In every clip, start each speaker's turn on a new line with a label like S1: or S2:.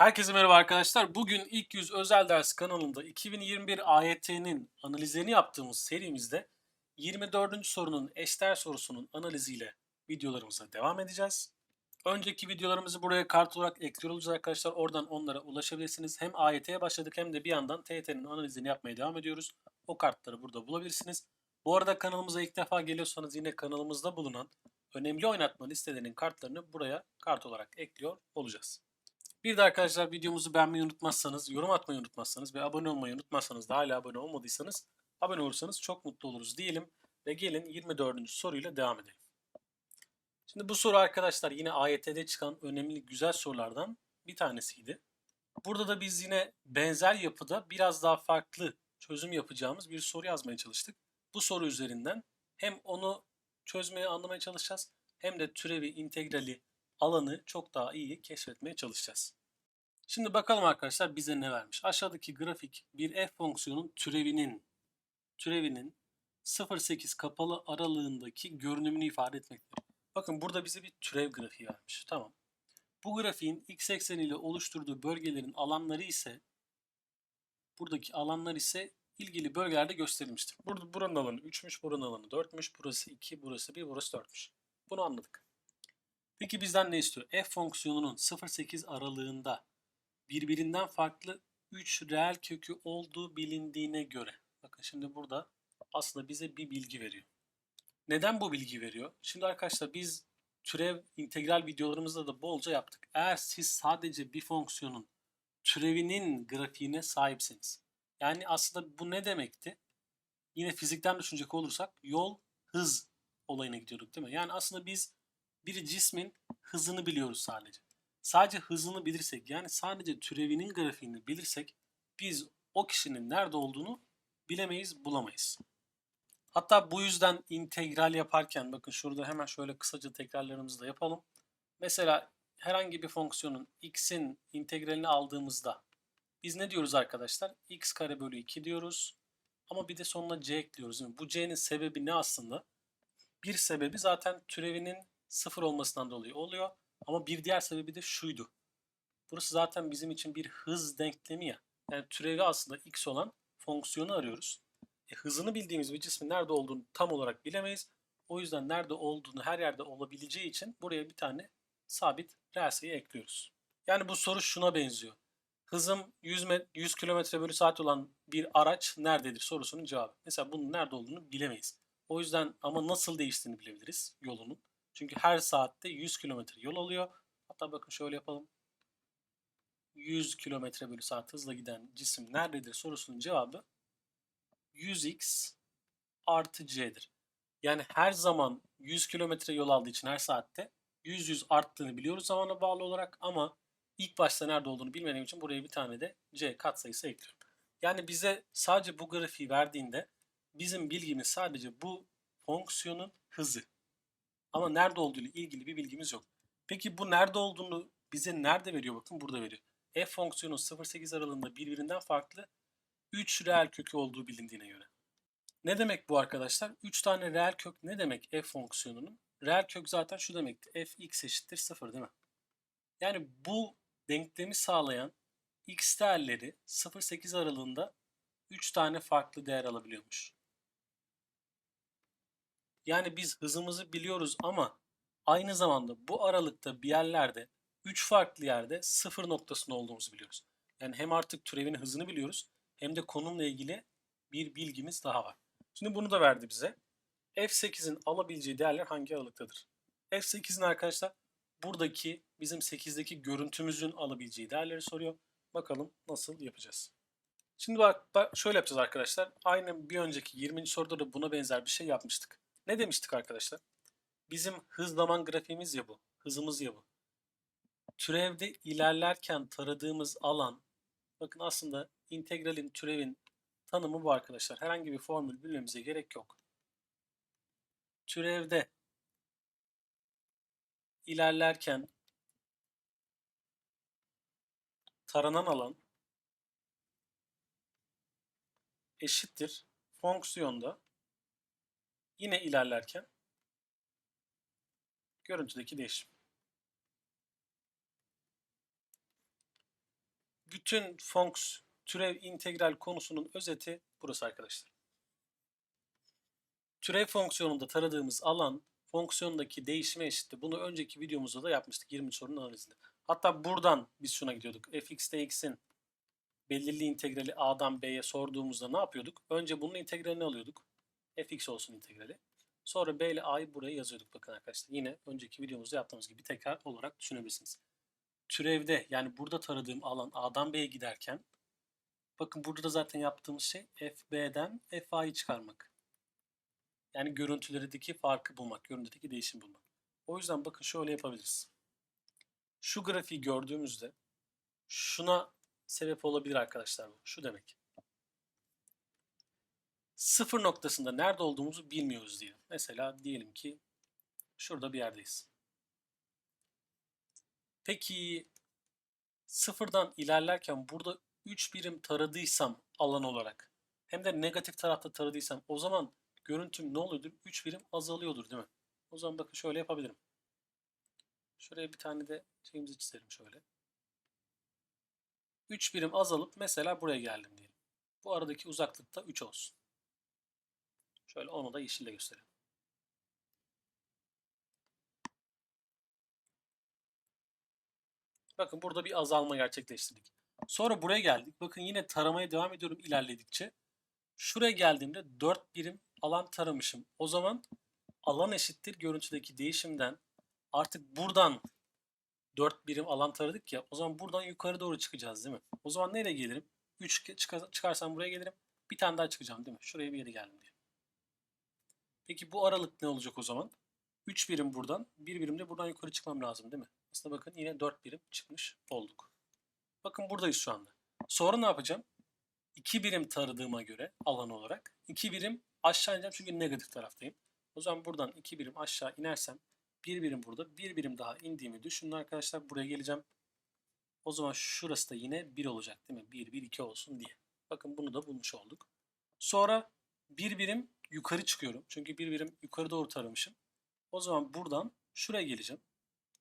S1: Herkese merhaba arkadaşlar. Bugün ilk yüz özel ders kanalında 2021 AYT'nin analizlerini yaptığımız serimizde 24. sorunun eşdeğer sorusunun analiziyle videolarımıza devam edeceğiz. Önceki videolarımızı buraya kart olarak ekliyor olacağız arkadaşlar. Oradan onlara ulaşabilirsiniz. Hem AYT'ye başladık hem de bir yandan TYT'nin analizini yapmaya devam ediyoruz. O kartları burada bulabilirsiniz. Bu arada kanalımıza ilk defa geliyorsanız yine kanalımızda bulunan önemli oynatma listelerinin kartlarını buraya kart olarak ekliyor olacağız. Bir de arkadaşlar videomuzu beğenmeyi unutmazsanız, yorum atmayı unutmazsanız ve abone olmayı unutmazsanız da hala abone olmadıysanız abone olursanız çok mutlu oluruz diyelim ve gelin 24. soruyla devam edelim. Şimdi bu soru arkadaşlar yine AYT'de çıkan önemli güzel sorulardan bir tanesiydi. Burada da biz yine benzer yapıda biraz daha farklı çözüm yapacağımız bir soru yazmaya çalıştık. Bu soru üzerinden hem onu çözmeye anlamaya çalışacağız hem de türevi, integrali, alanı çok daha iyi keşfetmeye çalışacağız. Şimdi bakalım arkadaşlar bize ne vermiş. Aşağıdaki grafik bir f fonksiyonun türevinin türevinin 0-8 kapalı aralığındaki görünümünü ifade etmektedir. Bakın burada bize bir türev grafiği vermiş. Tamam. Bu grafiğin x ekseniyle oluşturduğu bölgelerin alanları ise buradaki alanlar ise ilgili bölgelerde gösterilmiştir. Burada buranın alanı 3'müş, buranın alanı 4'müş, burası 2, burası 1, burası 4'müş. Bunu anladık. Peki bizden ne istiyor? f fonksiyonunun 0-8 aralığında birbirinden farklı 3 reel kökü olduğu bilindiğine göre. Bakın şimdi burada aslında bize bir bilgi veriyor. Neden bu bilgi veriyor? Şimdi arkadaşlar biz türev integral videolarımızda da bolca yaptık. Eğer siz sadece bir fonksiyonun türevinin grafiğine sahipseniz. Yani aslında bu ne demekti? Yine fizikten düşünecek olursak yol hız olayına gidiyorduk değil mi? Yani aslında biz bir cismin hızını biliyoruz sadece. Sadece hızını bilirsek yani sadece türevinin grafiğini bilirsek biz o kişinin nerede olduğunu bilemeyiz, bulamayız. Hatta bu yüzden integral yaparken bakın şurada hemen şöyle kısaca tekrarlarımızı da yapalım. Mesela herhangi bir fonksiyonun x'in integralini aldığımızda biz ne diyoruz arkadaşlar? x kare bölü 2 diyoruz. Ama bir de sonuna c ekliyoruz. Bu c'nin sebebi ne aslında? Bir sebebi zaten türevinin sıfır olmasından dolayı oluyor. Ama bir diğer sebebi de şuydu. Burası zaten bizim için bir hız denklemi ya. Yani türevi aslında x olan fonksiyonu arıyoruz. E, hızını bildiğimiz bir cismin nerede olduğunu tam olarak bilemeyiz. O yüzden nerede olduğunu her yerde olabileceği için buraya bir tane sabit sayı ekliyoruz. Yani bu soru şuna benziyor. Hızım 100, 100 km bölü saat olan bir araç nerededir sorusunun cevabı. Mesela bunun nerede olduğunu bilemeyiz. O yüzden ama nasıl değiştiğini bilebiliriz yolunun. Çünkü her saatte 100 km yol alıyor. Hatta bakın şöyle yapalım. 100 km bölü saat hızla giden cisim nerededir sorusunun cevabı 100x artı c'dir. Yani her zaman 100 km yol aldığı için her saatte 100-100 arttığını biliyoruz zamana bağlı olarak ama ilk başta nerede olduğunu bilmediğim için buraya bir tane de c katsayısı ekliyorum. Yani bize sadece bu grafiği verdiğinde bizim bilgimiz sadece bu fonksiyonun hızı. Ama nerede olduğu ilgili bir bilgimiz yok. Peki bu nerede olduğunu bize nerede veriyor? Bakın burada veriyor. f fonksiyonu 0-8 aralığında birbirinden farklı 3 reel kökü olduğu bilindiğine göre. Ne demek bu arkadaşlar? 3 tane reel kök ne demek f fonksiyonunun? Reel kök zaten şu demekti. f x eşittir 0 değil mi? Yani bu denklemi sağlayan x değerleri 0-8 aralığında 3 tane farklı değer alabiliyormuş. Yani biz hızımızı biliyoruz ama aynı zamanda bu aralıkta bir yerlerde 3 farklı yerde sıfır noktasında olduğumuzu biliyoruz. Yani hem artık türevin hızını biliyoruz hem de konumla ilgili bir bilgimiz daha var. Şimdi bunu da verdi bize. F8'in alabileceği değerler hangi aralıktadır? F8'in arkadaşlar buradaki bizim 8'deki görüntümüzün alabileceği değerleri soruyor. Bakalım nasıl yapacağız. Şimdi bak, bak şöyle yapacağız arkadaşlar. Aynı bir önceki 20. soruda da buna benzer bir şey yapmıştık. Ne demiştik arkadaşlar? Bizim hız zaman grafiğimiz ya bu. Hızımız ya bu. Türevde ilerlerken taradığımız alan bakın aslında integralin türevin tanımı bu arkadaşlar. Herhangi bir formül bilmemize gerek yok. Türevde ilerlerken taranan alan eşittir fonksiyonda yine ilerlerken görüntüdeki değişim. bütün fonks, türev, integral konusunun özeti burası arkadaşlar. Türev fonksiyonunda taradığımız alan fonksiyondaki değişime eşitti. Bunu önceki videomuzda da yapmıştık 20 sorunun analizinde. Hatta buradan biz şuna gidiyorduk. fx dx'in belirli integrali a'dan b'ye sorduğumuzda ne yapıyorduk? Önce bunun integralini alıyorduk. Fx olsun integrali. Sonra b ile a'yı buraya yazıyorduk bakın arkadaşlar. Yine önceki videomuzda yaptığımız gibi tekrar olarak düşünebilirsiniz. Türevde yani burada taradığım alan a'dan b'ye giderken bakın burada da zaten yaptığımız şey fb'den fa'yı çıkarmak. Yani görüntülerdeki farkı bulmak, görüntüdeki değişim bulmak. O yüzden bakın şöyle yapabiliriz. Şu grafiği gördüğümüzde şuna sebep olabilir arkadaşlar bu. Şu demek. Sıfır noktasında nerede olduğumuzu bilmiyoruz diye. Mesela diyelim ki şurada bir yerdeyiz. Peki sıfırdan ilerlerken burada 3 birim taradıysam alan olarak hem de negatif tarafta taradıysam o zaman görüntüm ne oluyordur? 3 birim azalıyordur değil mi? O zaman bakın şöyle yapabilirim. Şuraya bir tane de şeyimizi çizelim şöyle. 3 birim azalıp mesela buraya geldim diyelim. Bu aradaki uzaklıkta 3 olsun. Şöyle onu da yeşille gösterelim. Bakın burada bir azalma gerçekleştirdik. Sonra buraya geldik. Bakın yine taramaya devam ediyorum ilerledikçe. Şuraya geldiğimde 4 birim alan taramışım. O zaman alan eşittir görüntüdeki değişimden artık buradan 4 birim alan taradık ya. O zaman buradan yukarı doğru çıkacağız değil mi? O zaman nereye gelirim? 3 çıkarsam buraya gelirim. Bir tane daha çıkacağım değil mi? Şuraya bir yere geldim diye. Peki bu aralık ne olacak o zaman? 3 birim buradan, 1 birim de buradan yukarı çıkmam lazım değil mi? Aslında bakın yine 4 birim çıkmış olduk. Bakın buradayız şu anda. Sonra ne yapacağım? 2 birim taradığıma göre alan olarak 2 birim aşağı ineceğim çünkü negatif taraftayım. O zaman buradan 2 birim aşağı inersem 1 birim burada 1 birim daha indiğimi düşünün arkadaşlar. Buraya geleceğim. O zaman şurası da yine 1 olacak değil mi? 1, 1, 2 olsun diye. Bakın bunu da bulmuş olduk. Sonra 1 birim yukarı çıkıyorum. Çünkü 1 birim yukarı doğru taramışım. O zaman buradan şuraya geleceğim.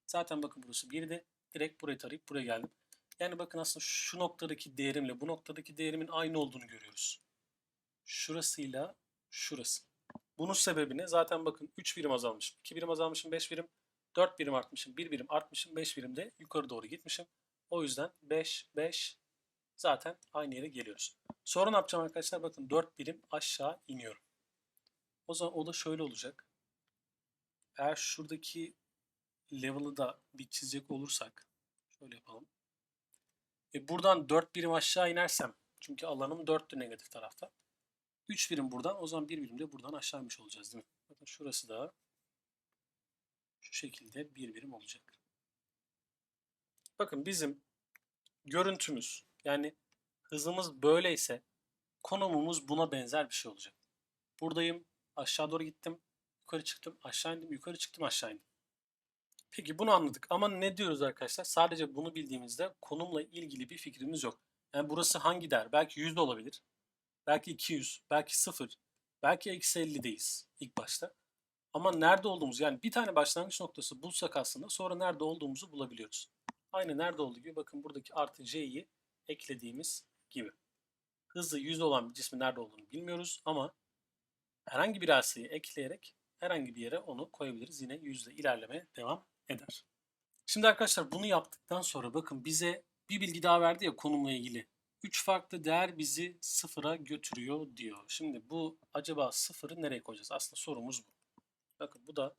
S1: Zaten bakın burası 1'di. Direkt burayı tarayıp buraya geldim. Yani bakın aslında şu noktadaki değerimle bu noktadaki değerimin aynı olduğunu görüyoruz. Şurasıyla şurası. Bunun sebebi ne? Zaten bakın 3 birim azalmışım. 2 birim azalmışım, 5 birim, 4 birim artmışım, 1 birim artmışım, 5 birim de yukarı doğru gitmişim. O yüzden 5, 5 zaten aynı yere geliyoruz. Sonra ne yapacağım arkadaşlar? Bakın 4 birim aşağı iniyorum. O zaman o da şöyle olacak. Eğer şuradaki level'ı da bir çizecek olursak şöyle yapalım. E buradan 4 birim aşağı inersem çünkü alanım 4'tü negatif tarafta. 3 birim buradan o zaman 1 birim de buradan aşağı inmiş olacağız değil mi? Bakın şurası da şu şekilde 1 birim olacak. Bakın bizim görüntümüz yani hızımız böyleyse konumumuz buna benzer bir şey olacak. Buradayım aşağı doğru gittim yukarı çıktım aşağı indim yukarı çıktım aşağı indim. Peki bunu anladık ama ne diyoruz arkadaşlar? Sadece bunu bildiğimizde konumla ilgili bir fikrimiz yok. Yani burası hangi değer? Belki 100 de olabilir. Belki 200, belki 0, belki eksi 50'deyiz ilk başta. Ama nerede olduğumuz yani bir tane başlangıç noktası bulsak aslında sonra nerede olduğumuzu bulabiliyoruz. Aynı nerede olduğu gibi bakın buradaki artı c'yi eklediğimiz gibi. Hızı 100 olan bir cismin nerede olduğunu bilmiyoruz ama herhangi bir sayıyı ekleyerek herhangi bir yere onu koyabiliriz. Yine yüzde ilerlemeye devam eder. Şimdi arkadaşlar bunu yaptıktan sonra bakın bize bir bilgi daha verdi ya konumla ilgili. 3 farklı değer bizi sıfıra götürüyor diyor. Şimdi bu acaba sıfırı nereye koyacağız? Aslında sorumuz bu. Bakın bu da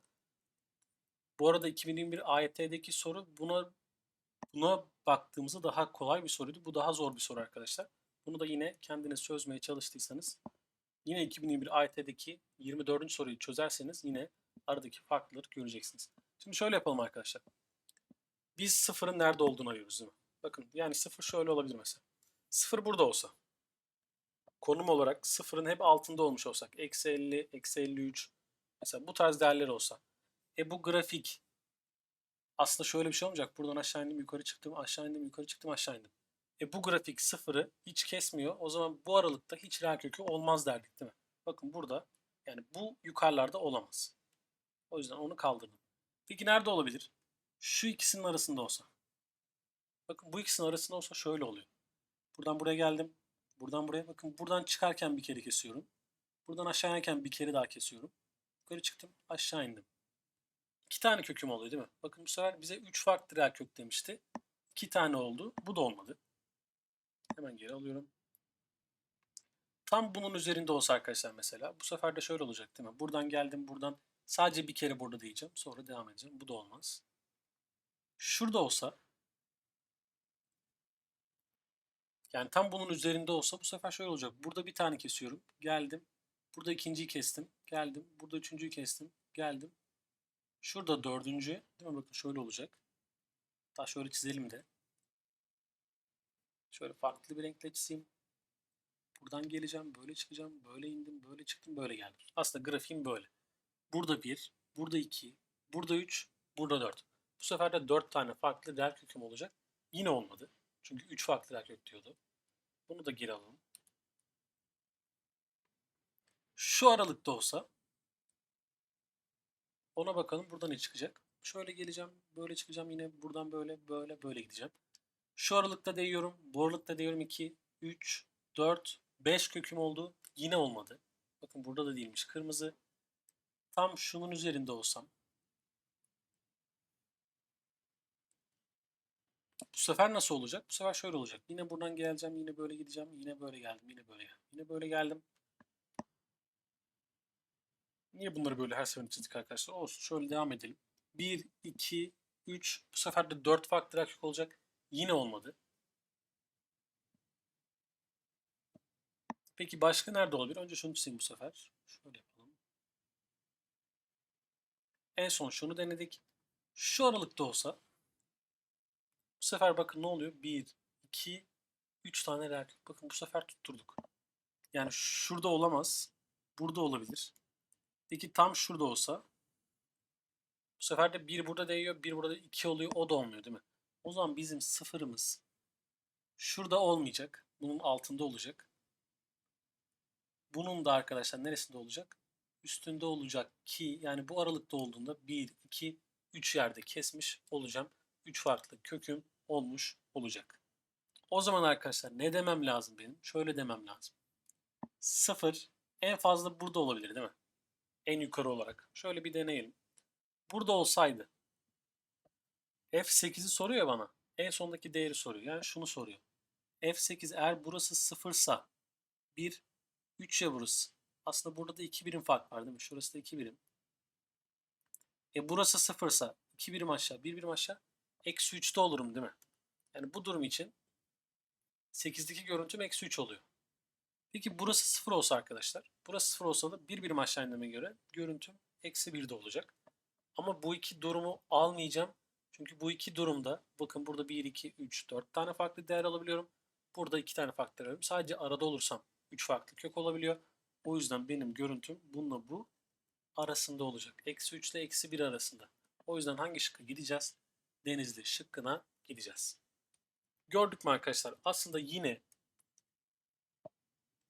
S1: bu arada 2021 AYT'deki soru buna buna baktığımızda daha kolay bir soruydu. Bu daha zor bir soru arkadaşlar. Bunu da yine kendiniz çözmeye çalıştıysanız yine 2021 AYT'deki 24. soruyu çözerseniz yine aradaki farkları göreceksiniz. Şimdi şöyle yapalım arkadaşlar. Biz sıfırın nerede olduğunu arıyoruz değil mi? Bakın yani sıfır şöyle olabilir mesela. Sıfır burada olsa. Konum olarak sıfırın hep altında olmuş olsak. Eksi 50, eksi 53. Mesela bu tarz değerler olsa. E bu grafik aslında şöyle bir şey olmayacak. Buradan aşağı indim, yukarı çıktım, aşağı indim, yukarı çıktım, aşağı indim. E bu grafik sıfırı hiç kesmiyor. O zaman bu aralıkta hiç reel kökü olmaz derdik değil mi? Bakın burada yani bu yukarılarda olamaz. O yüzden onu kaldırdım. Peki nerede olabilir? Şu ikisinin arasında olsa. Bakın bu ikisinin arasında olsa şöyle oluyor. Buradan buraya geldim. Buradan buraya bakın. Buradan çıkarken bir kere kesiyorum. Buradan aşağı bir kere daha kesiyorum. Yukarı çıktım. Aşağı indim. İki tane köküm oluyor değil mi? Bakın bu sefer bize üç farklı reel kök demişti. İki tane oldu. Bu da olmadı. Hemen geri alıyorum. Tam bunun üzerinde olsa arkadaşlar mesela. Bu sefer de şöyle olacak değil mi? Buradan geldim. Buradan sadece bir kere burada diyeceğim. Sonra devam edeceğim. Bu da olmaz. Şurada olsa yani tam bunun üzerinde olsa bu sefer şöyle olacak. Burada bir tane kesiyorum. Geldim. Burada ikinciyi kestim. Geldim. Burada üçüncüyü kestim. Geldim. Şurada dördüncü. Değil mi? Bakın şöyle olacak. Daha şöyle çizelim de. Şöyle farklı bir renkle çizeyim. Buradan geleceğim. Böyle çıkacağım. Böyle indim. Böyle çıktım. Böyle geldim. Aslında grafiğim böyle. Burada bir. Burada iki. Burada üç. Burada dört. Bu sefer de dört tane farklı reel köküm olacak. Yine olmadı. Çünkü üç farklı reel kök diyordu. Bunu da geri alalım. Şu aralıkta olsa ona bakalım burada ne çıkacak. Şöyle geleceğim, böyle çıkacağım yine buradan böyle, böyle, böyle gideceğim. Şu aralıkta değiyorum, bu aralıkta değiyorum 2, 3, 4, 5 köküm oldu. Yine olmadı. Bakın burada da değilmiş kırmızı. Tam şunun üzerinde olsam. Bu sefer nasıl olacak? Bu sefer şöyle olacak. Yine buradan geleceğim, yine böyle gideceğim, yine böyle geldim, yine böyle geldim, yine böyle geldim. Niye bunları böyle her seferinde çizdik arkadaşlar? Olsun. Şöyle devam edelim. 1, 2, 3. Bu sefer de 4 farklı rakip olacak. Yine olmadı. Peki başka nerede olabilir? Önce şunu çizeyim bu sefer. Şöyle yapalım. En son şunu denedik. Şu aralıkta olsa bu sefer bakın ne oluyor? 1, 2, 3 tane rakip. Bakın bu sefer tutturduk. Yani şurada olamaz. Burada olabilir. Peki tam şurada olsa bu sefer de bir burada değiyor, bir burada iki oluyor. O da olmuyor değil mi? O zaman bizim sıfırımız şurada olmayacak. Bunun altında olacak. Bunun da arkadaşlar neresinde olacak? Üstünde olacak ki yani bu aralıkta olduğunda 1, 2, 3 yerde kesmiş olacağım. 3 farklı köküm olmuş olacak. O zaman arkadaşlar ne demem lazım benim? Şöyle demem lazım. 0 en fazla burada olabilir değil mi? En yukarı olarak. Şöyle bir deneyelim. Burada olsaydı F8'i soruyor bana. En sondaki değeri soruyor. Yani şunu soruyor. F8 eğer burası sıfırsa 1, 3 ya burası. Aslında burada da 2 birim fark var değil mi? Şurası da 2 birim. E burası sıfırsa 2 birim aşağı, 1 birim aşağı. Eksi 3'te olurum değil mi? Yani bu durum için 8'deki görüntüm eksi 3 oluyor. Peki burası 0 olsa arkadaşlar. Burası 0 olsa da 1 birim aşağı indiğime göre görüntüm eksi 1'de olacak. Ama bu iki durumu almayacağım. Çünkü bu iki durumda bakın burada 1, 2, 3, 4 tane farklı değer alabiliyorum. Burada 2 tane farklı değer alıyorum. Sadece arada olursam 3 farklı kök olabiliyor. O yüzden benim görüntüm bununla bu arasında olacak. Eksi 3 ile eksi 1 arasında. O yüzden hangi şıkka gideceğiz? Denizli şıkkına gideceğiz. Gördük mü arkadaşlar? Aslında yine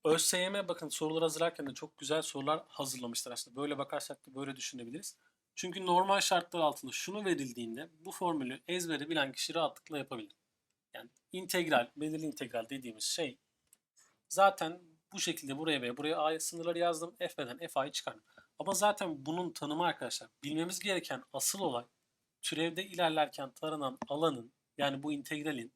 S1: ÖSYM bakın soruları hazırlarken de çok güzel sorular hazırlamışlar aslında. Böyle bakarsak da böyle düşünebiliriz. Çünkü normal şartlar altında şunu verildiğinde bu formülü ezbere bilen kişi rahatlıkla yapabilir. Yani integral, belirli integral dediğimiz şey zaten bu şekilde buraya ve buraya a sınırları yazdım. F'den fa'yı çıkardım. Ama zaten bunun tanımı arkadaşlar bilmemiz gereken asıl olay türevde ilerlerken taranan alanın yani bu integralin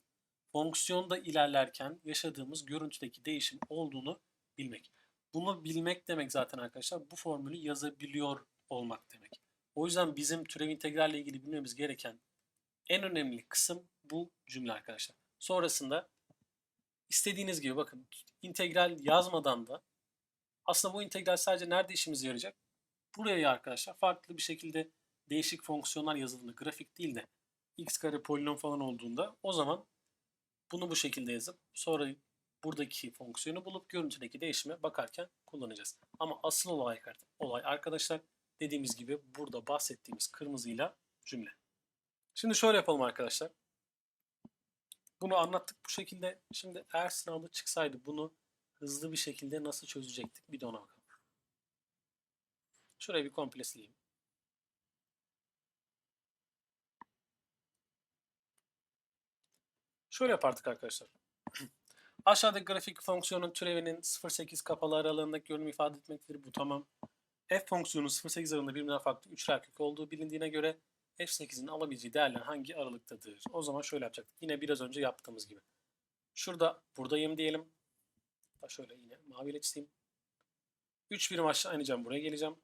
S1: fonksiyonda ilerlerken yaşadığımız görüntüdeki değişim olduğunu bilmek. Bunu bilmek demek zaten arkadaşlar bu formülü yazabiliyor olmak demek. O yüzden bizim türev integralle ilgili bilmemiz gereken en önemli kısım bu cümle arkadaşlar. Sonrasında istediğiniz gibi bakın integral yazmadan da aslında bu integral sadece nerede işimize yarayacak? Buraya arkadaşlar farklı bir şekilde değişik fonksiyonlar yazıldığında grafik değil de x kare polinom falan olduğunda o zaman bunu bu şekilde yazıp sonra buradaki fonksiyonu bulup görüntüdeki değişime bakarken kullanacağız. Ama asıl olay, olay arkadaşlar dediğimiz gibi burada bahsettiğimiz kırmızıyla cümle. Şimdi şöyle yapalım arkadaşlar. Bunu anlattık bu şekilde. Şimdi eğer sınavda çıksaydı bunu hızlı bir şekilde nasıl çözecektik? Bir de ona bakalım. Şurayı bir komple sileyim. Şöyle yapardık arkadaşlar. Aşağıdaki grafik fonksiyonun türevinin 0,8 kapalı aralığındaki görünümü ifade etmektedir. Bu tamam. F fonksiyonu 0,8 aralığında birbirinden farklı 3 reel kök olduğu bilindiğine göre F8'in alabileceği değerler hangi aralıktadır? O zaman şöyle yapacaktık. Yine biraz önce yaptığımız gibi. Şurada buradayım diyelim. Da şöyle yine maviyle çizeyim. 3 birim aşağı ineceğim. Buraya geleceğim.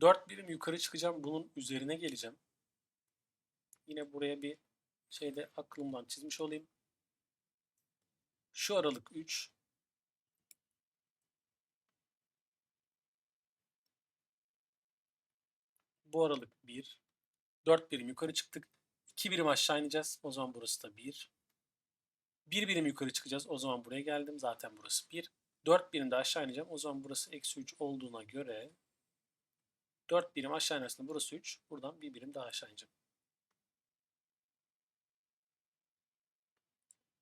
S1: 4 birim yukarı çıkacağım. Bunun üzerine geleceğim. Yine buraya bir şeyde aklımdan çizmiş olayım. Şu aralık 3. Bu aralık 1. 4 birim yukarı çıktık. 2 birim aşağı ineceğiz. O zaman burası da 1. 1 birim yukarı çıkacağız. O zaman buraya geldim. Zaten burası 1. 4 birim de aşağı ineceğim. O zaman burası eksi 3 olduğuna göre 4 birim aşağı inersinde burası 3. Buradan 1 birim daha aşağı ineceğim.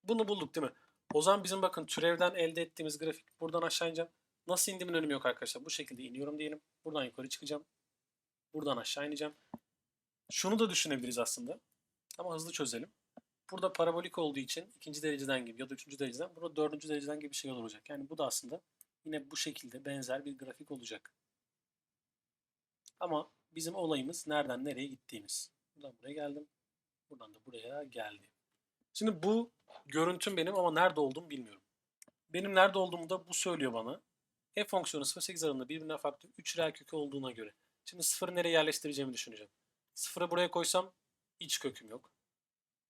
S1: Bunu bulduk değil mi? O zaman bizim bakın türevden elde ettiğimiz grafik buradan aşağı ineceğim. Nasıl indiğimin önemi yok arkadaşlar. Bu şekilde iniyorum diyelim. Buradan yukarı çıkacağım. Buradan aşağı ineceğim. Şunu da düşünebiliriz aslında. Ama hızlı çözelim. Burada parabolik olduğu için ikinci dereceden gibi ya da üçüncü dereceden burada dördüncü dereceden gibi bir şey olacak. Yani bu da aslında yine bu şekilde benzer bir grafik olacak. Ama bizim olayımız nereden nereye gittiğimiz. Buradan buraya geldim. Buradan da buraya geldim. Şimdi bu görüntüm benim ama nerede olduğumu bilmiyorum. Benim nerede olduğumu da bu söylüyor bana. F fonksiyonu 0,8 aralığında birbirinden farklı 3 reel kökü olduğuna göre. Şimdi sıfırı nereye yerleştireceğimi düşüneceğim. Sıfırı buraya koysam iç köküm yok.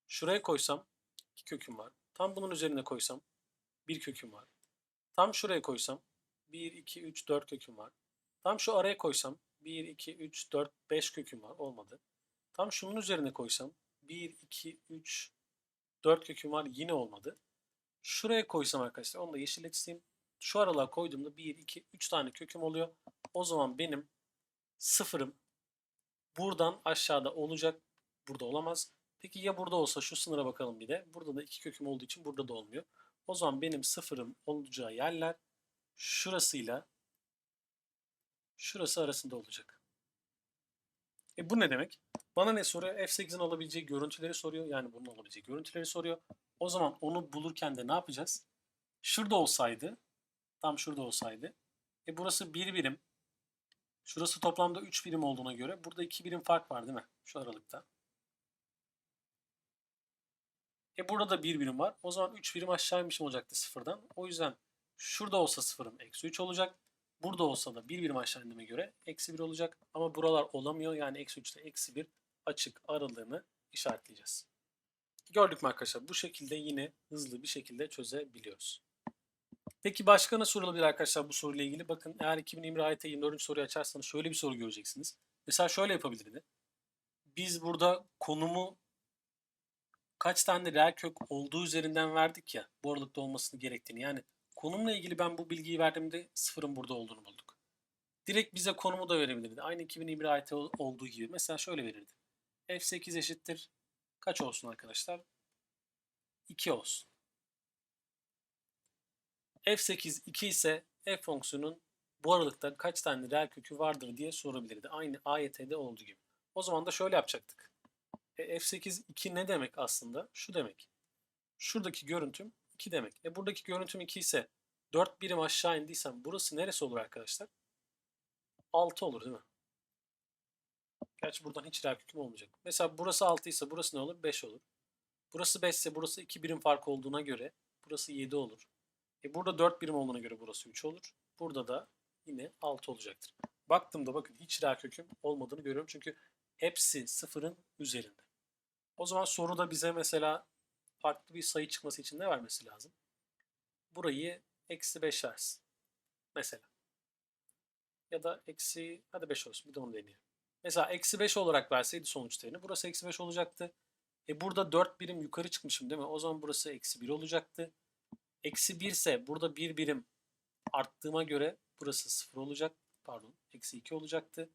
S1: Şuraya koysam iki köküm var. Tam bunun üzerine koysam bir köküm var. Tam şuraya koysam 1, 2, 3, 4 köküm var. Tam şu araya koysam 1, 2, 3, 4, 5 köküm var. Olmadı. Tam şunun üzerine koysam 1, 2, 3, 4 köküm var. Yine olmadı. Şuraya koysam arkadaşlar onu da çizeyim. Şu aralığa koyduğumda 1, 2, 3 tane köküm oluyor. O zaman benim sıfırım buradan aşağıda olacak. Burada olamaz. Peki ya burada olsa şu sınıra bakalım bir de. Burada da iki köküm olduğu için burada da olmuyor. O zaman benim sıfırım olacağı yerler şurasıyla şurası arasında olacak. E bu ne demek? Bana ne soruyor? F8'in alabileceği görüntüleri soruyor. Yani bunun alabileceği görüntüleri soruyor. O zaman onu bulurken de ne yapacağız? Şurada olsaydı, tam şurada olsaydı. E burası bir birim. Şurası toplamda 3 birim olduğuna göre burada 2 birim fark var değil mi? Şu aralıkta. E burada da 1 birim var. O zaman 3 birim aşağıymışım olacaktı sıfırdan. O yüzden şurada olsa sıfırım eksi 3 olacak. Burada olsa da 1 birim aşağı göre eksi 1 olacak. Ama buralar olamıyor. Yani eksi 3 ile eksi 1 açık aralığını işaretleyeceğiz. Gördük mü arkadaşlar? Bu şekilde yine hızlı bir şekilde çözebiliyoruz. Peki başka nasıl sorulabilir arkadaşlar bu soruyla ilgili? Bakın eğer 2021 AYT 24. soruyu açarsanız şöyle bir soru göreceksiniz. Mesela şöyle yapabilirdi. Biz burada konumu kaç tane reel kök olduğu üzerinden verdik ya bu aralıkta olmasını gerektiğini. Yani konumla ilgili ben bu bilgiyi verdiğimde sıfırın burada olduğunu bulduk. Direkt bize konumu da verebilirdi. Aynı 2021 AYT olduğu gibi. Mesela şöyle verirdi. F8 eşittir. Kaç olsun arkadaşlar? 2 olsun. F8 2 ise f fonksiyonun bu aralıkta kaç tane reel kökü vardır diye sorabilirdi. Aynı AYT'de olduğu gibi. O zaman da şöyle yapacaktık. E, F8 2 ne demek aslında? Şu demek. Şuradaki görüntüm 2 demek. E buradaki görüntüm 2 ise 4 birim aşağı indiysem burası neresi olur arkadaşlar? 6 olur değil mi? Gerçi buradan hiç köküm olmayacak. Mesela burası 6 ise burası ne olur? 5 olur. Burası 5 ise burası 2 birim fark olduğuna göre burası 7 olur. E burada 4 birim olduğuna göre burası 3 olur. Burada da yine 6 olacaktır. Baktığımda bakın hiç köküm olmadığını görüyorum. Çünkü hepsi sıfırın üzerinde. O zaman soruda bize mesela farklı bir sayı çıkması için ne vermesi lazım? Burayı eksi 5 versin. Mesela. Ya da eksi, hadi 5 olsun bir de onu deneyelim. Mesela eksi 5 olarak verseydi sonuç değerini burası eksi 5 olacaktı. E burada 4 birim yukarı çıkmışım değil mi? O zaman burası eksi 1 olacaktı. Eksi 1 ise burada 1 birim arttığıma göre burası 0 olacak. Pardon eksi 2 olacaktı.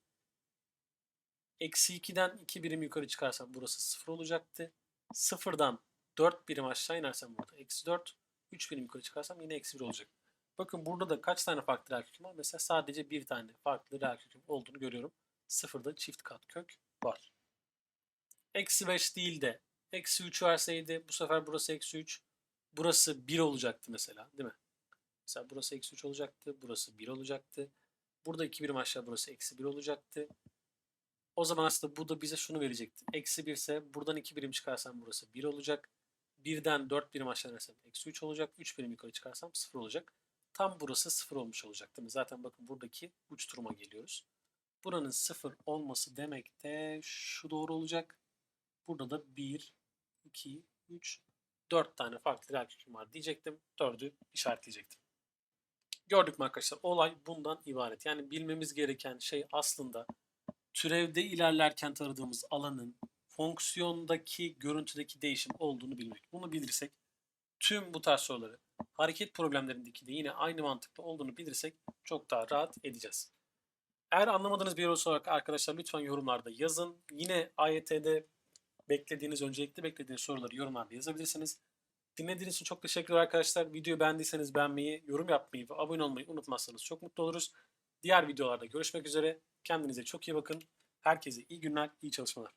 S1: Eksi 2'den 2 birim yukarı çıkarsam burası 0 olacaktı. 0'dan 4 birim aşağı inersem burada eksi 4. 3 birim yukarı çıkarsam yine eksi 1 olacak. Bakın burada da kaç tane farklı reel köküm var? Mesela sadece bir tane farklı reel köküm olduğunu görüyorum. Sıfırda çift kat kök var. Eksi 5 değil de eksi 3 verseydi bu sefer burası eksi 3. burası 1 olacaktı mesela değil mi? Mesela burası eksi 3 olacaktı. Burası 1 olacaktı. Burada 2 birim aşağı burası eksi 1 olacaktı. O zaman aslında bu da bize şunu verecekti. Eksi 1 ise buradan 2 birim çıkarsam burası 1 olacak. 1'den 4 birim aşağı inersem eksi 3 olacak. 3 birim yukarı çıkarsam 0 olacak. Tam burası 0 olmuş olacak değil mi? Zaten bakın buradaki uç duruma geliyoruz. Buranın 0 olması demek de şu doğru olacak. Burada da 1, 2, 3, 4 tane farklı köküm var diyecektim. 4'ü işaretleyecektim. Gördük mü arkadaşlar? Olay bundan ibaret. Yani bilmemiz gereken şey aslında türevde ilerlerken taradığımız alanın fonksiyondaki görüntüdeki değişim olduğunu bilmek. Bunu bilirsek tüm bu tarz soruları hareket problemlerindeki de yine aynı mantıkla olduğunu bilirsek çok daha rahat edeceğiz. Eğer anlamadığınız bir yer olarak arkadaşlar lütfen yorumlarda yazın. Yine AYT'de beklediğiniz, öncelikli beklediğiniz soruları yorumlarda yazabilirsiniz. Dinlediğiniz için çok teşekkürler arkadaşlar. Videoyu beğendiyseniz beğenmeyi, yorum yapmayı ve abone olmayı unutmazsanız çok mutlu oluruz. Diğer videolarda görüşmek üzere. Kendinize çok iyi bakın. Herkese iyi günler, iyi çalışmalar.